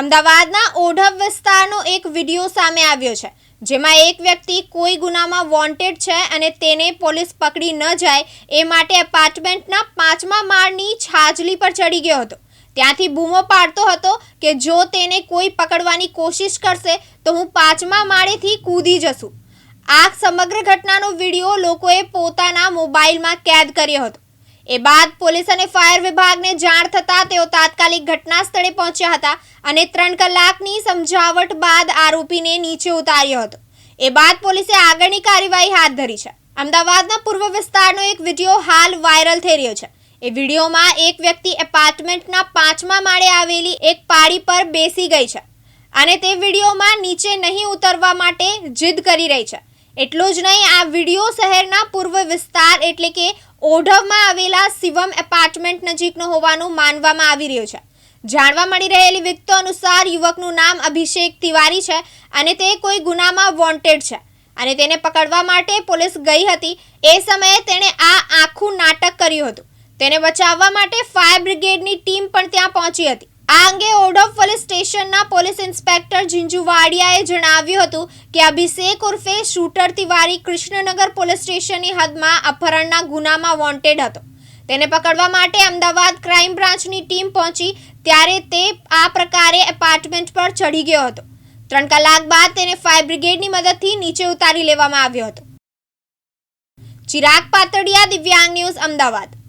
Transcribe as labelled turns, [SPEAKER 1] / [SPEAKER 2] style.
[SPEAKER 1] અમદાવાદના ઓઢવ વિસ્તારનો એક વીડિયો સામે આવ્યો છે, જેમાં એક વ્યક્તિ કોઈ ગુનામાં વોન્ટેડ છે અને તેને પોલીસ પકડી ન જાય એ માટે એપાર્ટમેન્ટના પાંચમા માળની છાજલી પર ચડી ગયો હતો. ત્યાંથી બૂમો પાડતો હતો કે જો તેને કોઈ પકડવાની કોશિશ કરશે, તો હું પાંચમા માળેથી કૂદી જશું. આ સમગ્ર ઘટનાનો વીડિયો લોકોએ પોતાના મોબાઈલમાં કેદ કર્યો હતો. એ બાદ પોલીસ અને ફાયર વિભાગને જાણ થતાં તેઓ તાત્કાલિક ઘટના સ્થળે પહોંચ્યા હતા અને ત્રણ કલાકની સમજાવટ બાદ આરોપીને નીચે ઉતાર્યો હતો. એ બાદ પોલીસે આગળની કાર્યવાહી હાથ ધરી છે. અમદાવાદના પૂર્વ વિસ્તારનો એક વીડિયો હાલ વાયરલ થઈ રહ્યો છે. એ વિડીયોમાં એક વ્યક્તિ એપાર્ટમેન્ટના પાંચમા માળે આવેલી એક પાળી પર બેસી ગઈ છે અને તે વિડીયોમાં નીચે નહીં ઉતરવા માટે જીદ કરી રહી છે. એટલું જ નહીં, આ વીડિયો શહેરના પૂર્વ વિસ્તાર એટલે કે ઓઢવમાં આવેલા શિવમ એપાર્ટમેન્ટ નજીકનો હોવાનું માનવામાં આવી રહ્યું છે. જાણવા મળી રહેલી વિગતો અનુસાર યુવકનું નામ અભિષેક તિવારી છે અને તે કોઈ ગુનામાં વોન્ટેડ છે અને તેને પકડવા માટે પોલીસ ગઈ હતી. એ સમયે તેણે આ આખું નાટક કર્યું હતું. તેને બચાવવા માટે ફાયર બ્રિગેડની ટીમ પણ ત્યાં પહોંચી હતી. આ અંગે ઓડોફ પોલીસ સ્ટેશનના પોલીસ ઇન્સ્પેક્ટર જીંજુ વાડિયાએ જણાવ્યું હતું કે અભિષેક ઉર્ફે શૂટર તિવારી કૃષ્ણનગર પોલીસ સ્ટેશનની હદમાં અપહરણના ગુનામાં વોન્ટેડ હતો. તેને પકડવા માટે અમદાવાદ ક્રાઇમ બ્રાન્ચની ટીમ પહોંચી, ત્યારે તે આ પ્રકારે એપાર્ટમેન્ટ પર ચડી ગયો હતો. ત્રણ કલાક બાદ તેને ફાયર બ્રિગેડની મદદથી નીચે ઉતારી લેવામાં આવ્યો હતો. ચિરાગ પાતળિયા, દિવ્યાંગ ન્યૂઝ, અમદાવાદ.